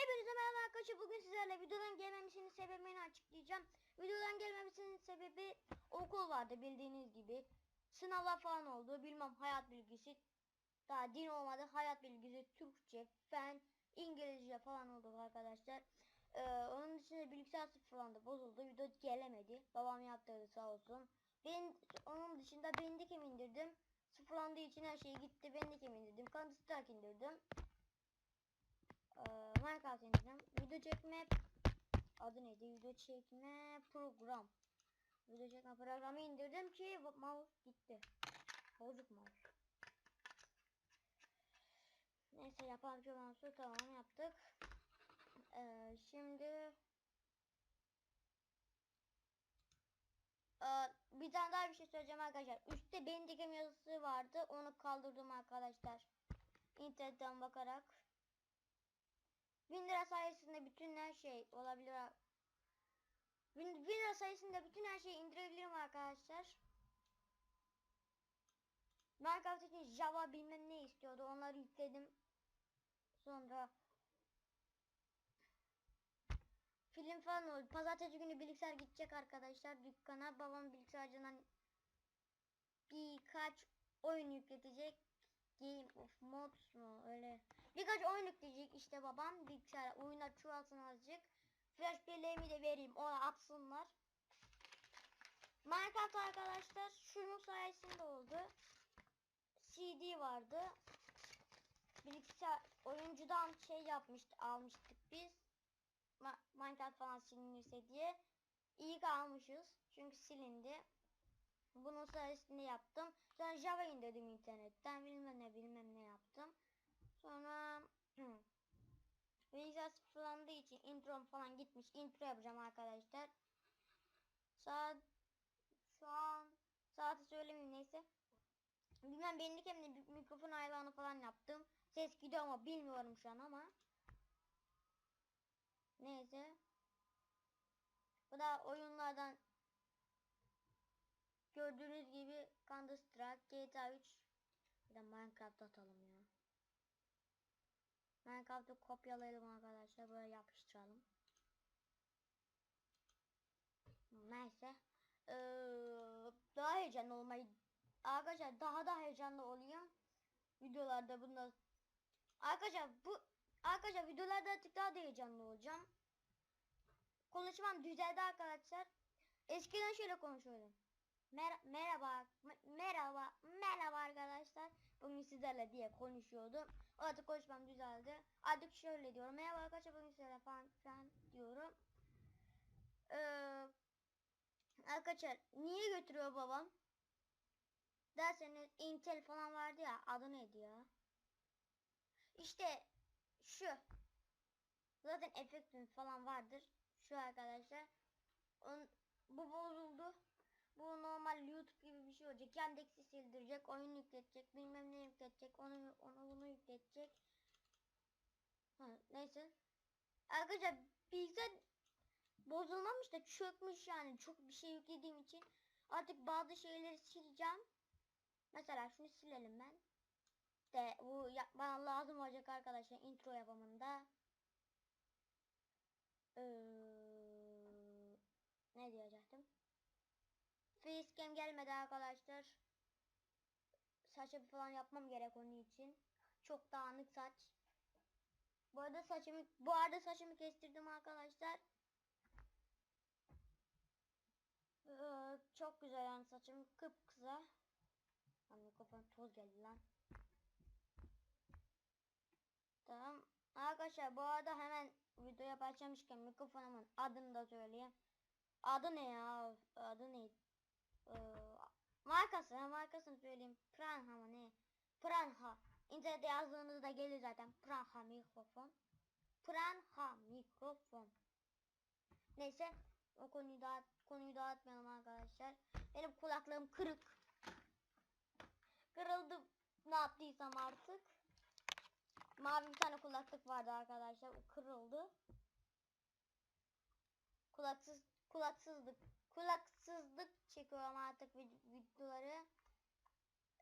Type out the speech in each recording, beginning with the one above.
Hepinize merhaba arkadaşlar. Bugün sizlerle videodan gelmemesinin sebebini açıklayacağım. Videodan gelmemesinin sebebi okul vardı bildiğiniz gibi. Sınavlar falan oldu. Bilmem hayat bilgisi. Daha din olmadı. Hayat bilgisi, Türkçe, fen, İngilizce falan oldu arkadaşlar. Ee, onun dışında bilgisayar sıfırlandı. Bozuldu. Video gelemedi. Babam yaptırdı sağ olsun. Ben onun dışında Bandicam indirdim. Sıfırlandığı için her şey gitti. Bandicam indirdim. Counter Strike indirdim. İndirdim. Video çekme adı neydi? Video çekme program. Video çekme programı indirdim ki mouse gitti. Bozuk mouse. Neyse yapalım şu mouse'u tamam yaptık. Ee, şimdi Ee, bir tane daha bir şey söyleyeceğim arkadaşlar. Üstte Bandicam yazısı vardı. Onu kaldırdım arkadaşlar. İnternetten bakarak. 1000 lira sayesinde bütün her şey olabilir. 1000 lira sayesinde bütün her şeyi indirebilirim arkadaşlar. Minecraft için Java bilmem ne istiyordu. Onları yükledim. Sonra film falan oldu. Pazartesi günü bilgisayar gidecek arkadaşlar dükkana. Babam bilgisayarcından birkaç oyun yükletecek. Game of Mods mu öyle. Birkaç oyun yükleyecek işte babam bilgisayara oyunlar çoğalsın azıcık. Flash belleğimi de vereyim ona atsınlar. Minecraft arkadaşlar şunun sayesinde oldu. CD vardı. Bilgisayar oyuncudan şey yapmıştı almıştık biz. Ma Minecraft falan silinirse diye. İyi ki almışız. Çünkü silindi. Bunun sayesinde yaptım. Sonra Java indirdim internetten. Bilmem ne bilmem ne yaptım. Sonra bilgisayar sıfırlandığı için intro falan gitmiş. Intro yapacağım arkadaşlar. Saat şu an saati söylemeyeyim neyse. Bilmem benlik hem de mikrofon ayarlarını falan yaptım. Ses gidiyor ama bilmiyorum şu an ama. Neyse. Bu da oyunlardan gördüğünüz gibi Counter Strike, GTA 3 bir de Minecraft atalım ya. Minecraft'ı kopyalayalım arkadaşlar. Böyle yapıştıralım. Neyse. Ee, daha heyecanlı olmayı arkadaşlar daha da heyecanlı olayım. Videolarda bunda arkadaşlar bu arkadaşlar videolarda artık daha da heyecanlı olacağım. Konuşmam düzeldi arkadaşlar. Eskiden şöyle konuşuyordum. Mer merhaba, merhaba, merhaba arkadaşlar. Bugün sizlerle diye konuşuyordum. Artık konuşmam düzeldi. Artık şöyle diyorum. Merhaba arkadaşlar bugün sizlerle falan filan diyorum. Ee, arkadaşlar niye götürüyor babam? Derseniz Intel falan vardı ya adı neydi ya? İşte şu. Zaten efektin falan vardır. Şu arkadaşlar. On, bu bozuldu. Bu normal YouTube gibi bir şey olacak. Yandex'i sildirecek, oyun yükletecek, bilmem ne yükletecek, onu onu bunu yükletecek. Ha, neyse. Arkadaşlar bilgisayar bozulmamış da çökmüş yani çok bir şey yüklediğim için artık bazı şeyleri sileceğim. Mesela şunu silelim ben. De bu ya, bana lazım olacak arkadaşlar intro yapımında. Ee, ne diyecektim? Facecam gelmedi arkadaşlar. Saçı falan yapmam gerek onun için. Çok dağınık saç. Bu arada saçımı bu arada saçımı kestirdim arkadaşlar. Ee, çok güzel yani saçım kıpkısa. Lan mikrofon toz geldi lan. Tamam. Arkadaşlar bu arada hemen videoya başlamışken mikrofonumun adını da söyleyeyim. Adı ne ya? Adı ne? Ee, markası, markasını söyleyeyim. Pranha mı ne? Pranha. İnternette yazdığınızda gelir zaten. Pranha mikrofon. Pranha mikrofon. Neyse o konuyu dağıt konuyu dağıtmayalım arkadaşlar. Benim kulaklığım kırık. Kırıldı ne yaptıysam artık. Mavi bir tane kulaklık vardı arkadaşlar. O kırıldı. Kulaksız kulaksızlık kulaksızlık çekiyorum artık videoları.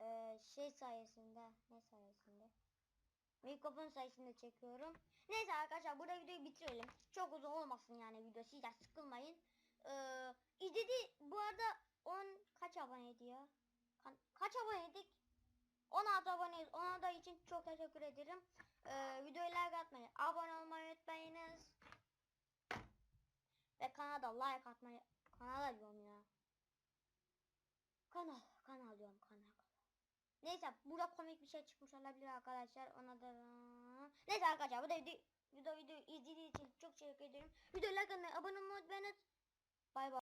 Ee, şey sayesinde ne sayesinde? Mikrofon sayesinde çekiyorum. Neyse arkadaşlar burada videoyu bitirelim. Çok uzun olmasın yani video. Siz de sıkılmayın. Ee, izledi bu arada 10 kaç aboneydi ya? Ka- kaç aboneydik? 16 aboneyiz. Ona da için çok teşekkür ederim. Ee, videoyu like atmayı, abone olmayı unutmayınız. Ve kanala like atmayı, kanala diyorum ya. Kanal, kanal diyorum kanal. kanal. Neyse burada komik bir şey çıkmış olabilir arkadaşlar. Ona da Neyse arkadaşlar bu da video, video, video izlediğiniz için çok teşekkür ederim. Videoyu like atmayı, abone olmayı unutmayınız. Bay bay.